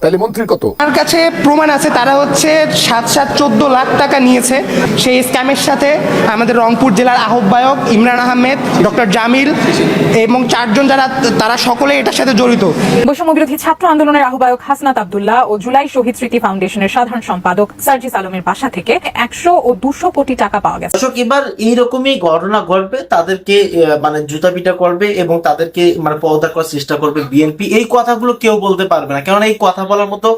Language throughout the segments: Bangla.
তাহলে মন্ত্রীর কত? তার কাছে প্রমাণ আছে তারা হচ্ছে সাত সাত চোদ্দ লাখ টাকা নিয়েছে। সেই স্ক্যামের সাথে আমাদের রংপুর জেলার আহ্বায়ক ইমরান আহমেদ ডক্টর জামিল এবং চারজন যারা তারা সকলে এটার সাথে জড়িত। বৈষম্য বিরোধী ছাত্র আন্দোলনের আহ্বায়ক হাসনাত আবদুল্লাহ ও জুলাই শহীদ স্মৃতি ফাউন্ডেশনের সাধারণ সম্পাদক সার্জিস আলমের বাসা থেকে একশো ও দুশো কোটি টাকা পাওয়া গেছে। দর্শক এবার এইরকমই ঘটনা ঘটবে তাদেরকে আহ, মানে জুতা পিটা করবে এবং তাদেরকে মানে পর্দা করার চেষ্টা করবে বিএনপি। এই কথাগুলো কেউ বলতে পারবে না কেননা এই কথা বলার মতো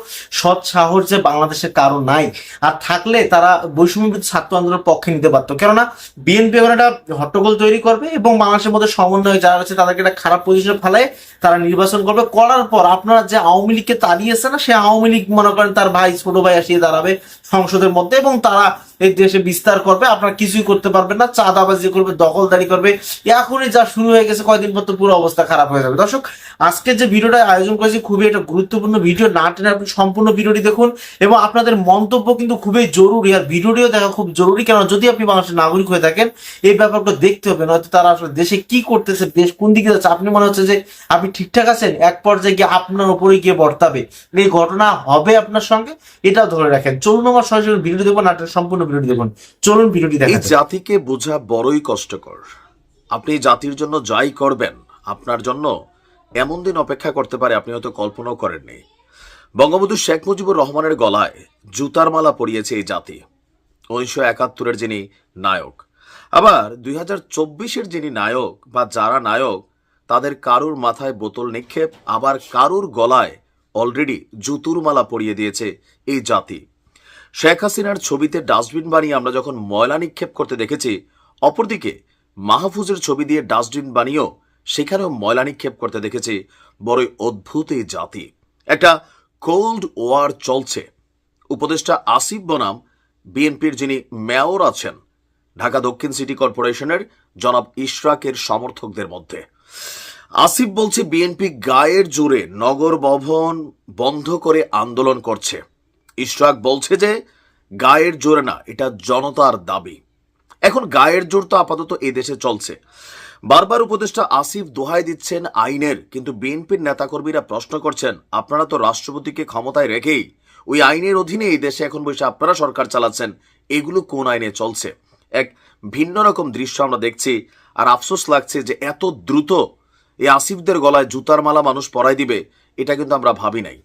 সৎ সাহস যে বাংলাদেশের কারও নাই। আর থাকলে তারা বৈষম্য ছাত্র আন্দোলনের পক্ষে নিতে পারত। কেননা, বিএনপি এখন একটা হট্টগোল তৈরি করবে এবং বাংলাদেশের মধ্যে সমন্বয় যারা আছে তাদেরকে একটা খারাপ পজিশনে ফেলায় তারা নির্বাচন করবে। করার পর আপনারা যে আওয়ামী লীগকে তাড়িয়েছে না, সে আওয়ামী লীগ মনে করেন তার ভাই, ছোট ভাই আসিয়ে দাঁড়াবে সংসদের মধ্যে এবং তারা এই দেশে বিস্তার করবে, আপনারা কিছুই করতে পারবেন না, চাঁদাবাজি করবে, দখলদারি করবে। এখনই যা শুরু হয়ে গেছে, কয়দিন পর তো পুরো অবস্থা খারাপ হয়ে যাবে। দর্শক, আজকে যে ভিডিওটা আয়োজন করেছি, খুবই একটা গুরুত্বপূর্ণ ভিডিও, না টেনে আপনি সম্পূর্ণ ভিডিওটি দেখুন। এবং আপনাদের মন্তব্য কিন্তু খুবই জরুরি, আর ভিডিওটিও দেখা খুব জরুরি। কেন যদি আপনি বাংলাদেশের নাগরিক হয়ে থাকেন, এই ব্যাপারটা দেখতে হবে, নয়তো তারা আসলে দেশে কি করতেছে, দেশ কোন দিকে যাচ্ছে। আপনি মনে হচ্ছে যে আপনি ঠিকঠাক আছেন? এক পর্যায়ে গিয়ে আপনার উপরে গিয়ে বর্তাবে। এই ঘটনা হবে আপনার সঙ্গে এটা ধরে রাখেন। চলুন আমার সরাসরি ভিডিও দেখুন নাটকের সম্পূর্ণ ভিডিওটি দেখুন। চলুন ভিডিওটি এই জাতিকে বোঝা বড়ই কষ্টকর। আপনি জাতির জন্য যাই করবেন আপনার জন্য এমন দিন অপেক্ষা করতে পারে আপনি হয়তো কল্পনাও করেননি। বঙ্গবন্ধু শেখ মুজিবুর রহমানের গলায় জুতার মালা পরিয়েছে এই জাতি। উনিশশো একাত্তরের যিনি নায়ক। আবার দুই হাজার চব্বিশের যিনি নায়ক বা যারা নায়ক তাদের কারুর মাথায় বোতল নিক্ষেপ আবার কারুর গলায় অলরেডি জুতুর মালা পরিয়ে দিয়েছে এই জাতি। শেখ হাসিনার ছবিতে ডাস্টবিন বানিয়ে আমরা যখন ময়লা নিক্ষেপ করতে দেখেছি, অপরদিকে মাহফুজের ছবি দিয়ে ডাস্টবিন বানিয়েও সেখানেও ময়লা নিক্ষেপ করতে দেখেছি। বড়ই অদ্ভুত এই জাতি। একটা কোল্ড ওয়ার চলছে। উপদেষ্টা আসিফ বনাম, বিএনপির যিনি মেয়র আছেন, ঢাকা দক্ষিণ সিটি কর্পোরেশনের জনাব ইশরাকের সমর্থকদের মধ্যে। আসিফ বলছে, বিএনপি গায়ের জোরে নগর ভবন বন্ধ করে আন্দোলন করছে। ইশরাক বলছে যে, গায়ের জোরে না, এটা জনতার দাবি। এখন গায়ের জোর তো আপাতত এই দেশে চলছে। বারবার উপদেষ্টা আসিফ দোহাই দিচ্ছেন আইনের, কিন্তু বিএনপির নেতাকর্মীরা প্রশ্ন করছেন, আপনারা তো রাষ্ট্রপতিকে ক্ষমতায় রেখেই ওই আইনের অধীনে এই দেশে এখন বসে আপনারা সরকার চালাচ্ছেন, এগুলো কোন আইনে চলছে? এক ভিন্ন রকম দৃশ্য আমরা দেখছি, আর আফসোস লাগছে যে এত দ্রুত এই আসিফদের গলায় জুতার মালা মানুষ পরাই দিবে, এটা কিন্তু আমরা ভাবি নাই।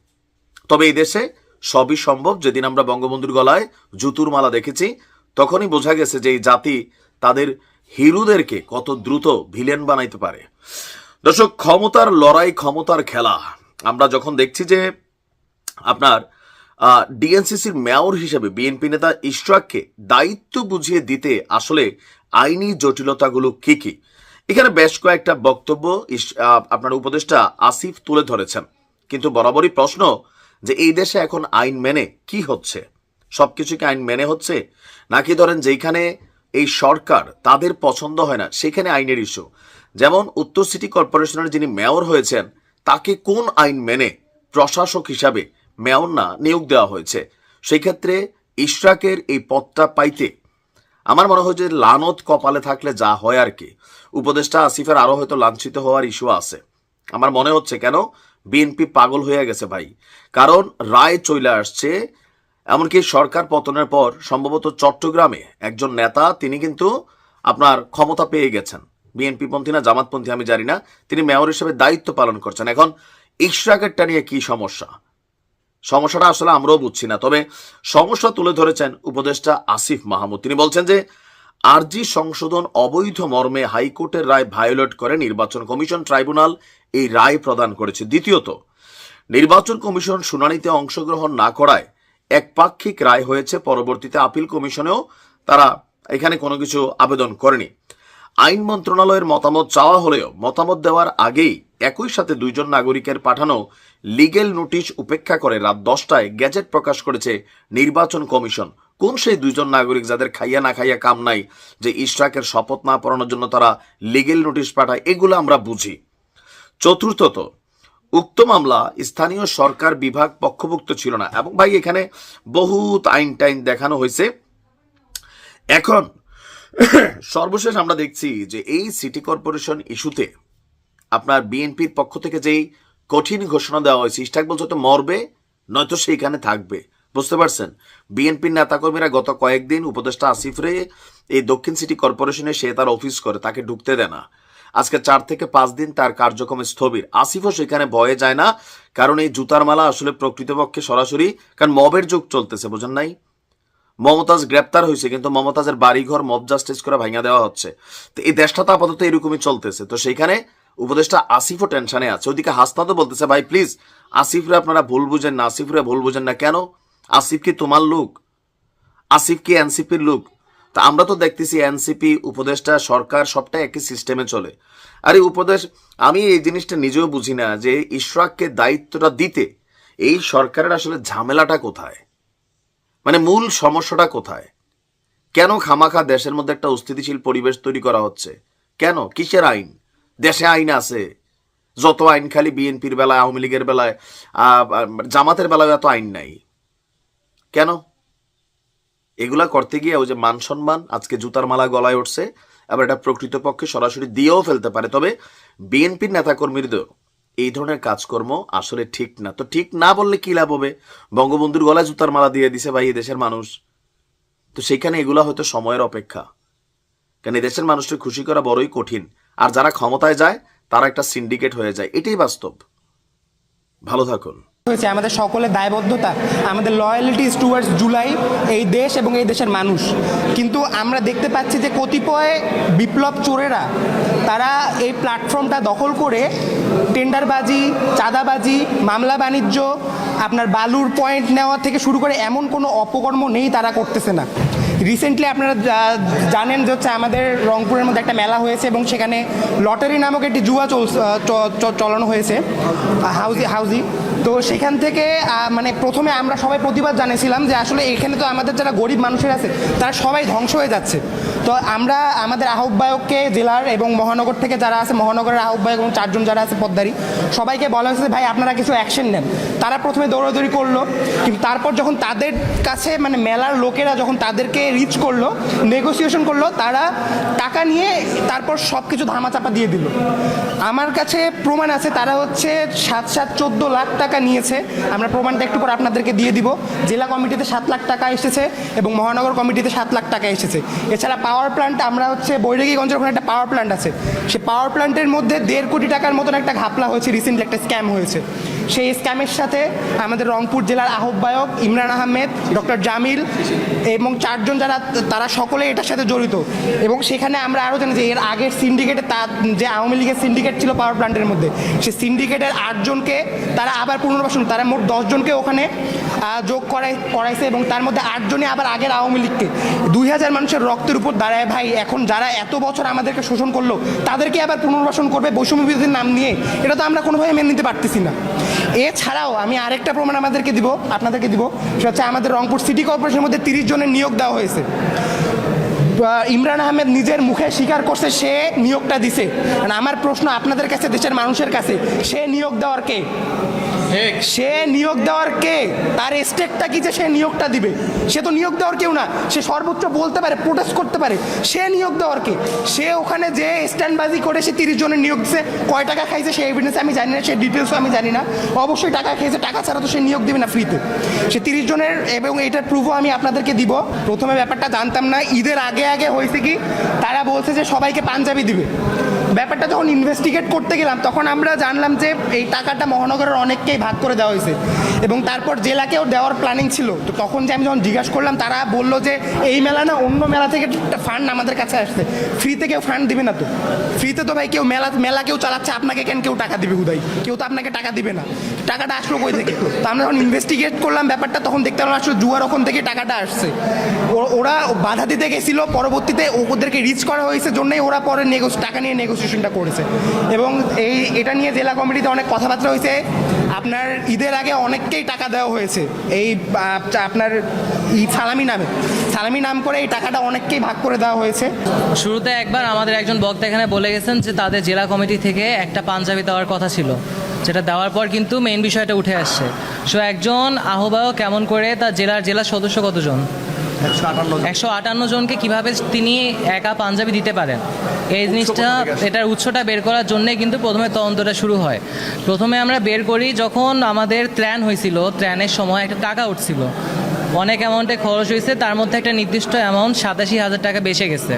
তবে এই দেশে সবই সম্ভব। যেদিন আমরা বঙ্গবন্ধুর গলায় জুতুর মালা দেখেছি, তখনই বোঝা গেছে যে এই জাতি তাদের হিরুদেরকে কত দ্রুত ভিলেন বানাইতে পারে। দর্শক, ক্ষমতার লড়াই ক্ষমতার খেলা। আমরা যখন দেখছি যে আপনার ডিএনসিসির মেয়র হিসেবে বিএনপি নেতা ইশরাককে দায়িত্ব বুঝিয়ে দিতে আসলে আইনি জটিলতাগুলো কি কি? এখানে বেশ কয়েকটা বক্তব্য আপনার উপদেষ্টা আসিফ তুলে ধরেছেন। কিন্তু বরাবরই প্রশ্ন যে এই দেশে এখন আইন মেনে কি হচ্ছে? সবকিছু কি আইন মেনে হচ্ছে? নাকি ধরেন যেখানে এই সরকার তাদের পছন্দ হয় না, সেখানে আইনের ইস্যু যেমন উত্তর সিটি কর্পোরেশনের যিনি মেয়র হয়েছেন, তাকে কোন আইন মেনে প্রশাসক হিসাবে মেয়র না নিয়োগ দেওয়া হয়েছে? সেই ক্ষেত্রে ইশরাকের এই পদটা পাইতে আমার মনে হয় যে লানত কপালে থাকলে যা হয় আর কি। উপদেষ্টা আসিফের আরও হয়তো লাঞ্ছিত হওয়ার ইস্যু আছে। আমার মনে হচ্ছে কেন? বিএনপি পাগল হয়ে গেছে ভাই। কারণ রায় চলে আসছে, এমনকি সরকার পতনের পর সম্ভবত চট্টগ্রামে একজন নেতা, তিনি কিন্তু আপনার ক্ষমতা পেয়ে গেছেন। বিএনপি পন্থী না জামাতপন্থী আমি জানি না, তিনি মেয়র হিসেবে দায়িত্ব পালন করছেন। এখন ইশরাকেরটা নিয়ে কি সমস্যা? সমস্যাটা আসলে আমরাও বুঝছি না। তবে সমস্যা তুলে ধরেছেন উপদেষ্টা আসিফ মাহমুদ। তিনি বলছেন যে আরজি সংশোধন অবৈধ মর্মে হাইকোর্টের রায় ভায়োলেট করে নির্বাচন কমিশন ট্রাইব্যুনাল এই রায় প্রদান করেছে। দ্বিতীয়ত, নির্বাচন কমিশন শুনানিতে অংশগ্রহণ না করায় একপাক্ষিক রায় হয়েছে। পরবর্তীতে আপিল কমিশনেও তারা এখানে কোনো কিছু আবেদন করেনি। আইন মন্ত্রণালয়ের মতামত চাওয়া হলেও মতামত দেওয়ার আগেই একই সাথে দুইজন নাগরিকের পাঠানো লিগেল নোটিশ উপেক্ষা করে রাত দশটায় গ্যাজেট প্রকাশ করেছে নির্বাচন কমিশন। কোন সেই দুইজন নাগরিক যাদের খাইয়া না খাইয়া কাম নাই, যে ইশরাকের শপথ না পড়ানোর জন্য তারা লিগেল নোটিশ পাঠায়, এগুলো আমরা বুঝি। চতুর্থত, উক্ত মামলা স্থানীয় সরকার বিভাগ পক্ষভুক্ত ছিল না। এবং ভাই, এখানে বহুত আইন টাইন দেখানো হয়েছে। এখন, সর্বশেষ আমরা দেখছি যে এই সিটি কর্পোরেশন ইস্যুতে আপনার বিএনপির পক্ষ থেকে যেই কঠিন ঘোষণা দেওয়া হয়েছে ইস্টাক বলছে তো মরবে, নয়তো সেইখানে থাকবে। বুঝতে পারছেন? বিএনপির নেতাকর্মীরা গত কয়েকদিন উপদেষ্টা আসিফ রে এই দক্ষিণ সিটি কর্পোরেশনে সে তার অফিস করে, তাকে ঢুকতে দেয় না। আজকে চার থেকে পাঁচ দিন তার কার্যক্রম স্থবির। আসিফও সেখানে ভয়ে যায় না, কারণ এই জুতার মালা আসলে প্রকৃতপক্ষে সরাসরি, কারণ মবের যুগ চলতেছে, বোঝেন নাই? মমতাজ গ্রেপ্তার হয়েছে, কিন্তু মমতাজের বাড়িঘর মব জাস্টিস করে ভাঙা দেওয়া হচ্ছে। তো এই দেশটা তো আপাতত এরকমই চলতেছে। তো সেইখানে উপদেষ্টা আসিফও টেনশনে আছে। ওদিকে হাসনাতও বলতেছে, ভাই প্লিজ আসিফরে আপনারা ভুল বুঝেন না, আসিফরে ভুল বুঝেন না কেন? আসিফ কি তোমার লোক? আসিফ কি এনসিপির লোক? তা আমরা তো দেখতেছি এনসিপি, উপদেষ্টা, সরকার সবটা একই সিস্টেমে চলে। আরে উপদেশ, আমি এই জিনিসটা নিজেও বুঝি না যে ইশরাককে দায়িত্বটা দিতে এই সরকারের আসলে ঝামেলাটা কোথায়? মানে মূল সমস্যাটা কোথায়? কেন খামাখা দেশের মধ্যে একটা অস্থিতিশীল পরিবেশ তৈরি করা হচ্ছে? কেন? কিসের আইন? দেশে আইন আছে। যত আইন খালি বিএনপির বেলায়, আওয়ামী লীগের বেলায় জামাতের বেলায় এত আইন নাই। কেন? এগুলা করতে গিয়ে ওই যে মান সম্মান, আজকে জুতার মালা গলায় উঠছে, আবার এটা প্রকৃতপক্ষে সরাসরি দিয়েও ফেলতে পারে। তবে বিএনপির নেতাকর্মীদের এই ধরনের কাজকর্ম আসলে ঠিক না। তো ঠিক না বললে কি লাভ হবে? বঙ্গবন্ধুর গলায় জুতার মালা দিয়ে দিছে ভাই দেশের মানুষ। তো সেখানে এগুলা হয়তো সময়ের অপেক্ষা। কারণ এই দেশের মানুষকে খুশি করা বড়ই কঠিন। আর যারা ক্ষমতায় যায়, তারা একটা সিন্ডিকেট হয়ে যায়। এটাই বাস্তব। ভালো থাকুন। হয়েছে, আমাদের সকলের দায়বদ্ধতা, আমাদের লয়ালিটিস টুয়ার্ডস জুলাই এই দেশ এবং এই দেশের মানুষ। কিন্তু আমরা দেখতে পাচ্ছি যে কতিপয় বিপ্লব চোরেরা, তারা এই প্ল্যাটফর্মটা দখল করে টেন্ডারবাজি, চাঁদাবাজি, মামলা বাণিজ্য, আপনার বালুর পয়েন্ট নেওয়া থেকে শুরু করে এমন কোনো অপকর্ম নেই তারা করতেছে না। রিসেন্টলি আপনারা জানেন যে হচ্ছে আমাদের রংপুরের মধ্যে একটা মেলা হয়েছে এবং সেখানে লটারি নামক একটি জুয়া চলানো হয়েছে হাউজি হাউজি। তো সেখান থেকে মানে প্রথমে আমরা সবাই প্রতিবাদ জানিয়েছিলাম যে আসলে এখানে তো আমাদের যারা গরিব মানুষের আছে, তারা সবাই ধ্বংস হয়ে যাচ্ছে। তো আমরা আমাদের আহ্বায়ককে জেলার এবং মহানগর থেকে যারা আছে, মহানগরের আহ্বায়ক এবং চারজন যারা আছে, পদ্মারি, সবাইকে বলা হয়েছে ভাই, আপনারা কিছু অ্যাকশন নেন। তারা প্রথমে দৌড়াদৌড়ি করল, কিন্তু তারপর যখন তাদের কাছে মানে মেলার লোকেরা যখন তাদেরকে রিচ করল নেগোসিয়েশন করল, তারা টাকা নিয়ে তারপর সব কিছু ধামাচাপা দিয়ে দিল। আমার কাছে প্রমাণ আছে, তারা হচ্ছে সাত সাত চোদ্দ লাখ টাকা নিয়েছে। আমরা প্রমাণটা একটু করে আপনাদেরকে দিয়ে দিব। জেলা কমিটিতে সাত লাখ টাকা এসেছে এবং মহানগর কমিটিতে সাত লাখ টাকা এসেছে। এছাড়া পাওয়ার প্ল্যান্ট আমরা হচ্ছে বৈরাগীগঞ্জের ওখানে একটা পাওয়ার প্ল্যান্ট আছে। সে পাওয়ার প্ল্যান্টের মধ্যে দেড় কোটি টাকার মতন একটা ঘাপলা হয়েছে রিসেন্টলি একটা স্ক্যাম হয়েছে। সেই স্ক্যামের সাথে আমাদের রংপুর জেলার আহ্বায়ক ইমরান আহমেদ ডক্টর জামিল এবং চারজন যারা, তারা সকলে এটার সাথে জড়িত। এবং সেখানে আমরা আরও জানি যে এর আগের সিন্ডিকেটে তার যে আওয়ামী লীগের সিন্ডিকেট ছিল পাওয়ার প্ল্যান্টের মধ্যে, সেই সিন্ডিকেটের আটজনকে তারা আবার পুনর্বাসন, তারা মোট দশজনকে ওখানে যোগ করাই, করাইছে এবং তার মধ্যে আটজনই আবার আগের আওয়ামী লীগকে। দুই হাজার মানুষের রক্তের উপর দাঁড়ায় ভাই, এখন যারা এত বছর আমাদেরকে শোষণ করল, তাদেরকে আবার পুনর্বাসন করবে বৈষম্য বিরোধীর নাম নিয়ে, এটা তো আমরা কোনোভাবে মেনে নিতে পারতেছি না। এছাড়াও আমি আরেকটা প্রমাণ আমাদেরকে দিব, আপনাদেরকে দিব, সেটা হচ্ছে আমাদের রংপুর সিটি কর্পোরেশনের মধ্যে তিরিশ জনের নিয়োগ দেওয়া হয়েছে। আহ, ইমরান আহমেদ নিজের মুখে স্বীকার করছে সে নিয়োগটা দিছে। আমার প্রশ্ন আপনাদের কাছে দেশের মানুষের কাছে সে নিয়োগ দেওয়ার কে? সে নিয়োগ দেওয়ার কে? তার স্টেকটা কি যে সে নিয়োগটা দিবে? সে তো নিয়োগ দেওয়ার কেউ না। সে সর্বোচ্চ বলতে পারে প্রোটেস্ট করতে পারে। সে নিয়োগ দেওয়ার কে? সে ওখানে যে স্ট্যান্ডবাজি করে সে তিরিশ জনের নিয়োগ দিচ্ছে কয় টাকা খাইছে সেই এভিডেন্স আমি জানি না, সে ডিটেলসও আমি জানি না। অবশ্যই টাকা খেয়েছে টাকা ছাড়া তো সে নিয়োগ দেবে না ফ্রিতে সে তিরিশ জনের এবং এটার প্রুফও আমি আপনাদেরকে দিব। প্রথমে ব্যাপারটা জানতাম না। ঈদের আগে আগে হয়েছে কি, তারা বলছে যে সবাইকে পাঞ্জাবি দিবে। ব্যাপারটা যখন ইনভেস্টিগেট করতে গেলাম, তখন আমরা জানলাম যে এই টাকাটা মহানগরের অনেককেই ভাগ করে দেওয়া হয়েছে। এবং তারপর জেলাকেও দেওয়ার প্ল্যানিং ছিল। তো তখন যে আমি যখন জিজ্ঞাসা করলাম, তারা বলল যে, এই মেলা না অন্য মেলা থেকে ফান্ড আমাদের কাছে আসছে। ফ্রিতে কেউ ফান্ড দিবে না তো। ফ্রিতে তো ভাই কেউ মেলা মেলা কেউ চালাচ্ছে, আপনাকে কেন কেউ টাকা দিবে হুদাই? কেউ তো আপনাকে টাকা দিবে না। টাকাটা আসলো কই থেকে? তো আমরা যখন ইনভেস্টিগেট করলাম ব্যাপারটা, তখন দেখতে পেলাম আসলে জুয়ার ওখান থেকে টাকাটা আসছে। ওরা বাধা দিতে গেছিল, পরবর্তীতে ওদেরকে রিচ করা হয়েছে জন্যই ওরা পরে নেগোস টাকা নিয়ে নেগোসিয়েশনটা করেছে। এবং এই, এটা নিয়ে জেলা কমিটিতে অনেক কথাবার্তা হয়েছে। আপনার ঈদের আগে অনেককেই টাকা দেওয়া হয়েছে। এই আপনার সালামি নামে। সালামি নাম করে এই টাকাটা অনেককেই ভাগ করে দেওয়া হয়েছে। শুরুতে একবার আমাদের একজন বক্তা এখানে বলে গেছেন যে তাদের জেলা কমিটি থেকে একটা পাঞ্জাবি দেওয়ার কথা ছিল। যেটা দেওয়ার পর কিন্তু মেইন বিষয়টা উঠে আসছে। সো একজন আহ্বায়ক কেমন করে তার জেলার জেলার সদস্য কতজন? একশো আটান্ন জনকে কীভাবে তিনি একা পাঞ্জাবি দিতে পারেন? এই জিনিসটা এটার উৎসটা বের করার জন্যে কিন্তু প্রথমে তদন্তটা শুরু হয়। প্রথমে আমরা বের করি যখন আমাদের ত্রাণ হয়েছিল ত্রাণের সময় একটা টাকা উঠছিল। অনেক অ্যামাউন্টে খরচ হয়েছে তার মধ্যে একটা নির্দিষ্ট অ্যামাউন্ট সাতাশি হাজার টাকা বেঁচে গেছে।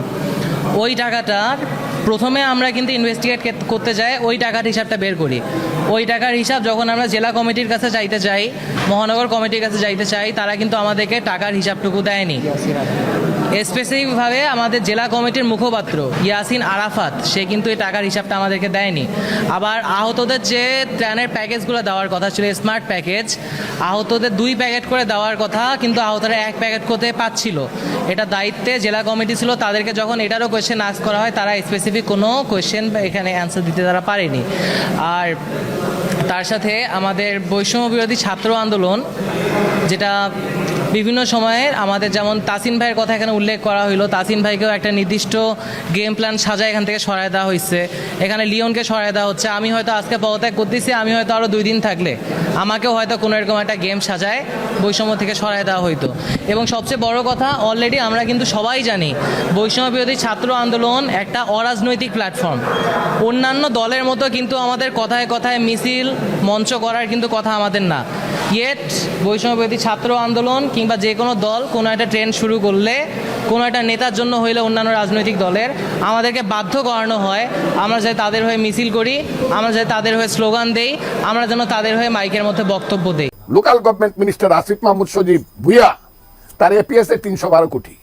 ওই টাকাটার প্রথমে আমরা কিন্তু ইনভেস্টিগেট করতে যাই ওই টাকার হিসাবটা বের করি। ওই টাকার হিসাব যখন আমরা জেলা কমিটির কাছে চাইতে চাই, মহানগর কমিটির কাছে চাইতে চাই, তারা কিন্তু আমাদেরকে টাকার হিসাবটুকু দেয়নি। স্পেসিফিকভাবে আমাদের জেলা কমিটির মুখপাত্র ইয়াসিন আরাফাত, সে কিন্তু এই টাকার হিসাবটা আমাদেরকে দেয়নি। আবার আহতদের যে ত্রাণের প্যাকেজগুলো দেওয়ার কথা ছিল, স্মার্ট প্যাকেজ, আহতদের দুই প্যাকেট করে দেওয়ার কথা কিন্তু আহতরা এক প্যাকেট করতে পাচ্ছিল এটা দায়িত্বে জেলা কমিটি ছিল, তাদেরকে যখন এটারও কোয়েশ্চেন আস করা হয়, তারা স্পেসিফিক কোনো কোয়েশ্চেন এখানে অ্যান্সার দিতে তারা পারেনি। আর তার সাথে আমাদের বৈষম্য বিরোধী ছাত্র আন্দোলন, যেটা বিভিন্ন সময়ে আমাদের যেমন তাসিন ভাইয়ের কথা এখানে উল্লেখ করা হইল, তাসিন ভাইকেও একটা নির্দিষ্ট গেম প্ল্যান সাজায় এখান থেকে সরায় দেওয়া হয়েছে এখানে লিওনকে সরায় দেওয়া হচ্ছে। আমি হয়তো আজকে পদত্যাগ করতেছি, আমি হয়তো আরও দুই দিন থাকলে। আমাকেও হয়তো কোনো এরকম একটা গেম সাজায়, বৈষম্য থেকে সরায় দেওয়া হইতো। এবং সবচেয়ে বড় কথা অলরেডি আমরা কিন্তু সবাই জানি বৈষম্য বিরোধী ছাত্র আন্দোলন একটা অরাজনৈতিক প্ল্যাটফর্ম অন্যান্য দলের মতো কিন্তু আমাদের কথায় কথায় মিছিল, মঞ্চ করার কিন্তু কথা আমাদের না। ইয়েট বৈষম্যবিরোধী ছাত্র আন্দোলন কিংবা যে কোনো দল কোনো একটা ট্রেন্ড শুরু করলে কোনো একটা নেতার জন্য হইলে অন্যান্য রাজনৈতিক দলের আমাদেরকে বাধ্য করানো হয় আমরা যাতে তাদের হয়ে মিছিল করি আমরা যাতে তাদের হয়ে স্লোগান দেই আমরা যেন তাদের হয়ে মাইকের মধ্যে বক্তব্য দেই local government minister Asif Mahmud Sajib Bhuiyan তার এপিএস এর তিনশো বারো কোটি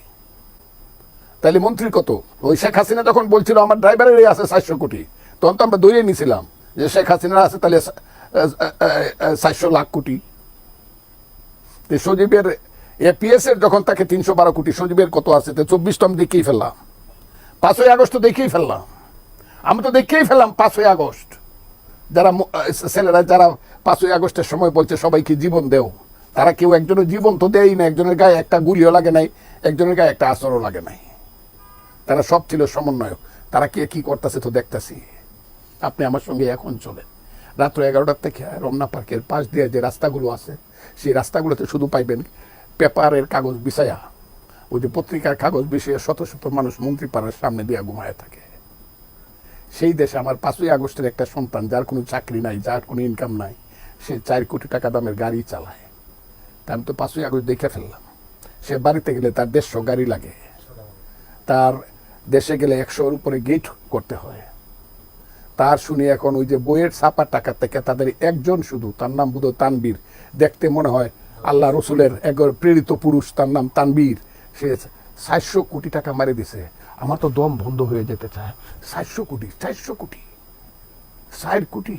তাহলে মন্ত্রী কত ওই শেখ হাসিনা যখন বলছিল আমার ড্রাইভারের আছে চারশো কোটি তখন তো আমরা দৌড়ে নিয়েছিলাম যে শেখ হাসিনার আছে তাহলে চারশো লাখ কোটি সজীবের এপিএস এর যখন তাকে তিনশো বারো কোটি সজীবের কত আছে, তো চব্বিশ তো আমি দেখেই ফেললাম। পাঁচই আগস্ট তো দেখেই ফেললাম। আমি তো দেখেই ফেললাম পাঁচই আগস্ট। যারা ছেলেরা যারা পাঁচই আগস্টের সময় বলছে, সবাইকে জীবন দেও। তারা কেউ একজনের জীবন তো দেয়ই না। একজনের গায়ে একটা গুলিও লাগে নাই, একজনের গায়ে একটা আসরও লাগে নাই। তারা সব ছিল সমন্বয়ক। তারা কে কি করতেছে তো দেখতেছি। আপনি আমার সঙ্গে এখন চলেন। রাত্র এগারোটার থেকে রমনা পার্কের পাশ দিয়ে যে রাস্তাগুলো আছে, সেই রাস্তাগুলোতে শুধু পাইবেন পেপারের কাগজ বিছায়া, ওই যে পত্রিকার কাগজ বিছিয়ে শত শত মানুষ মন্ত্রী পাড়ার সামনে দিয়ে ঘুমায় থাকে। সেই দেশে আমার পাঁচই আগস্টের একটা সন্তান, যার কোনো চাকরি নাই, যার কোনো ইনকাম নাই, সে চার কোটি টাকা দামের গাড়ি চালায়। তা আমি তো পাঁচই আগস্ট দেখে ফেললাম। সে বাড়িতে গেলে তার দেড়শো গাড়ি লাগে। তার দেশে গেলে একশোর উপরে গেট করতে হয়। তার শুনি এখন ওই যে বইয়ের ছাপার টাকা থেকে তাদের একজন শুধু, তার নাম বুধ তানবীর। দেখতে মনে হয় আল্লাহ রসুলের একবার প্রেরিত পুরুষ, তার নাম তানবীর। সে চারশো কোটি টাকা মারি দিছে। আমার তো দম বন্ধ হয়ে যেতে চায়। চারশো কোটি চারশো কোটি ষাট কোটি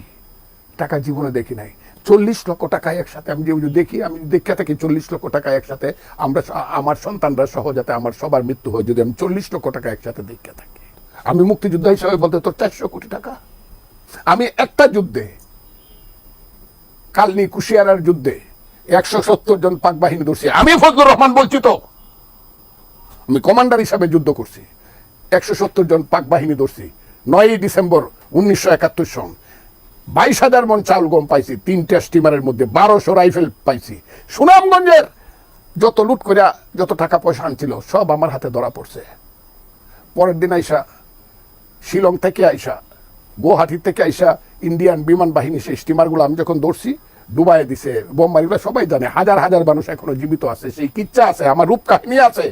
টাকা জীবনে দেখি নাই। চল্লিশ লক্ষ টাকা একসাথে আমি যেগুলো দেখি, আমি দেখে থাকি চল্লিশ লক্ষ টাকা একসাথে, আমরা আমার সন্তানরা সহ যাতে আমার সবার মৃত্যু হয়, যদি আমি চল্লিশ লক্ষ টাকা একসাথে দেখে থাকি। আমি মুক্তিযোদ্ধা হিসাবে বলতে, তোর চারশো কোটি টাকা। আমি একটা যুদ্ধে, কালনি কুশিয়ারার যুদ্ধে একশো সত্তর জন পাক বাহিনী ধরছি। আমি ফজলুর রহমান বলছি তো। আমি কমান্ডার হিসাবে যুদ্ধ করছি। একশো সত্তর জন পাক বাহিনী ধরছি। নয়ই ডিসেম্বর উনিশশো একাত্তর সন। বাইশ হাজার মন চাউল গম পাইছি, তিনটা স্টিমারের মধ্যে বারোশো রাইফেল পাইছি। সুনামগঞ্জের যত লুট করে যত টাকা পয়সা আনছিল, সব আমার হাতে ধরা পড়ছে। পরের দিন আইসা, শিলং থেকে আইসা, গুয়াহাটি থেকে আইসা, ইন্ডিয়ান বিমান বাহিনী সেই স্টিমারগুলো আমি যখন ধরছি ডুবাই দিছে বোমবাড়িগুলো সবাই জানে। হাজার হাজার মানুষ এখনও জীবিত আছে, সেই কিচ্ছা আছে, আমার রূপ কাহিনী আছে।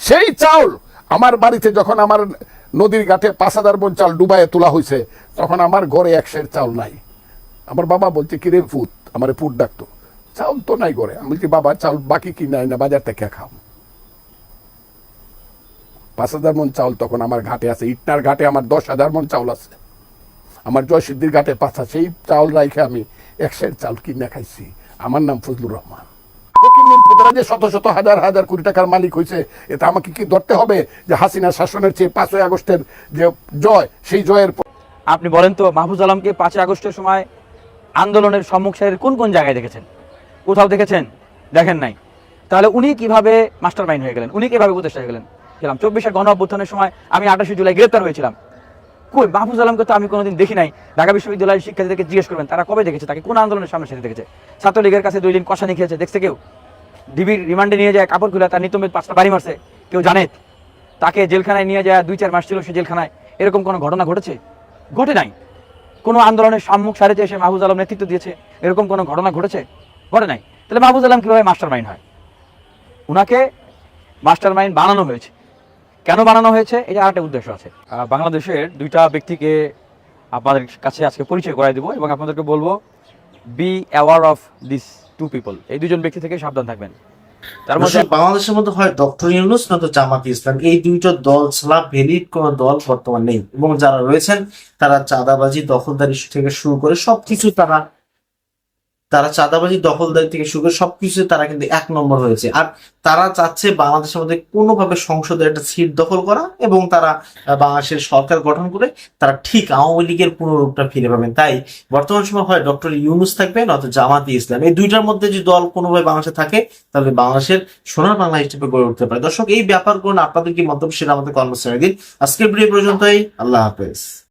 সেই চাউল আমার বাড়িতে যখন আমার নদীর ঘাটে পাঁচ হাজার বোন চাল ডুবাইয়ে তোলা হয়েছে, তখন আমার ঘরে এক সের চাউল নাই। আমার বাবা বলছে কি রে ফুট আমার ফুট ডাকতো চাউল তো নাই ঘরে। আমি বলছি, বাবা, চাউল বাকি কি? নাই, না, বাজার থেকে খাও। পাঁচ হাজার মন চাউল তখন আমার ঘাটে আছে। ইটনার ঘাটে আমার দশ হাজার মন চাউল আছে। আমার জয়সিদ্ধির ঘাটে পাঁচা সেই চাউল রাইখে আমি একশের চাল কিনে খাইছি। আমার নাম ফজলুর রহমান। শত শত হাজার হাজার কোটি টাকার মালিক হয়েছে এটা আমাকে কি ধরতে হবে যে হাসিনা শাসনের চেয়ে পাঁচই আগস্টের যে জয়, সেই জয়ের আপনি বলেন তো মাহফুজ আলমকে পাঁচই আগস্টের সময় আন্দোলনের সম্মুখ সারির কোন কোন জায়গায় দেখেছেন? কোথাও দেখেছেন? দেখেন নাই। তাহলে উনি কীভাবে মাস্টার মাইন্ড হয়ে গেলেন? উনি কীভাবে উপদেষ্টা হয়ে গেলেন? চব্বিশের গণ অভ্যুত্থানের সময় আমি আঠাশে জুলাই গ্রেপ্তার হয়েছিলাম। কই? মাহফুজ আলমকে তো আমি কোনোদিন দেখি নাই। ঢাকা বিশ্ববিদ্যালয়ের শিক্ষার্থীদেরকে জিজ্ঞেস করবেন, তারা কবে দেখেছে? তাকে কোন আন্দোলনের সামনে সাথে দেখেছে? ছাত্রলীগের কাছে দুই দিন কষানি খেয়েছে, দেখছে কেউ? ডিবির রিমান্ডে নিয়ে যায়, কাপড় খুলে তার নিতমেদ পাঁচটা বাড়ি মারছে, কেউ জানে? তাকে জেলখানায় নিয়ে যায়, দুই চার মাস ছিল সে জেলখানায়। এরকম কোনো ঘটনা ঘটেছে? ঘটে নাই। কোনো আন্দোলনের সম্মুখ সারিতে এসে মাহফুজ আলম নেতৃত্ব দিয়েছে, এরকম কোনো ঘটনা ঘটেছে? ঘটে নাই। তাহলে মাহফুজ আলম কীভাবে মাস্টার মাইন্ড হয়? উনাকে মাস্টার মাইন্ড বানানো হয়েছে। কেন বানানো হয়েছে? এটা আরেকটা উদ্দেশ্য আছে। বাংলাদেশের দুইটা ব্যক্তিকে আপনাদের কাছে আজকে পরিচয় করাই দিব এবং আপনাদেরকে বলব be aware of this to people এই দুজন ব্যক্তি থেকে সাবধান থাকবেন। তার মধ্যে বাংলাদেশের মধ্যে হয় ডক্টর ইউনুস নয়তো জামাত ইসলাম। এই দুইটা দল ছাড়া ভ্যালিড কোন দল বর্তমান নেই। এবং যারা রয়েছেন, তারা চাঁদাবাজি, দখলদারি থেকে শুরু করে সবকিছু তারা তারা চাঁদাবাজি, দখলদারি থেকে শুরু করে সবকিছু তারা কিন্তু এক নম্বর হয়েছে। আর তারা চাচ্ছে বাংলাদেশের মধ্যে কোনোভাবে সংসদের একটা সিট দখল করা এবং তারা বাংলাদেশের সরকার গঠন করে তারা ঠিক আওয়ামী লীগের পুনরূপটা ফিরে পাবেন। তাই বর্তমান সময় হয় ডক্টর ইউনুস থাকবে নয়তো জামাতি ইসলাম। এই দুইটার মধ্যে যদি দল কোনোভাবে বাংলাদেশে থাকে, তাহলে বাংলাদেশের সোনার বাংলা হিসেবে গড়ে উঠতে পারে। দর্শক, এই ব্যাপারগুলো আপনাদের কি মন্তব্য সেটা আমাদের কর্মচারী দিন। আজকের ভিডিও পর্যন্তই। আল্লাহ হাফেজ।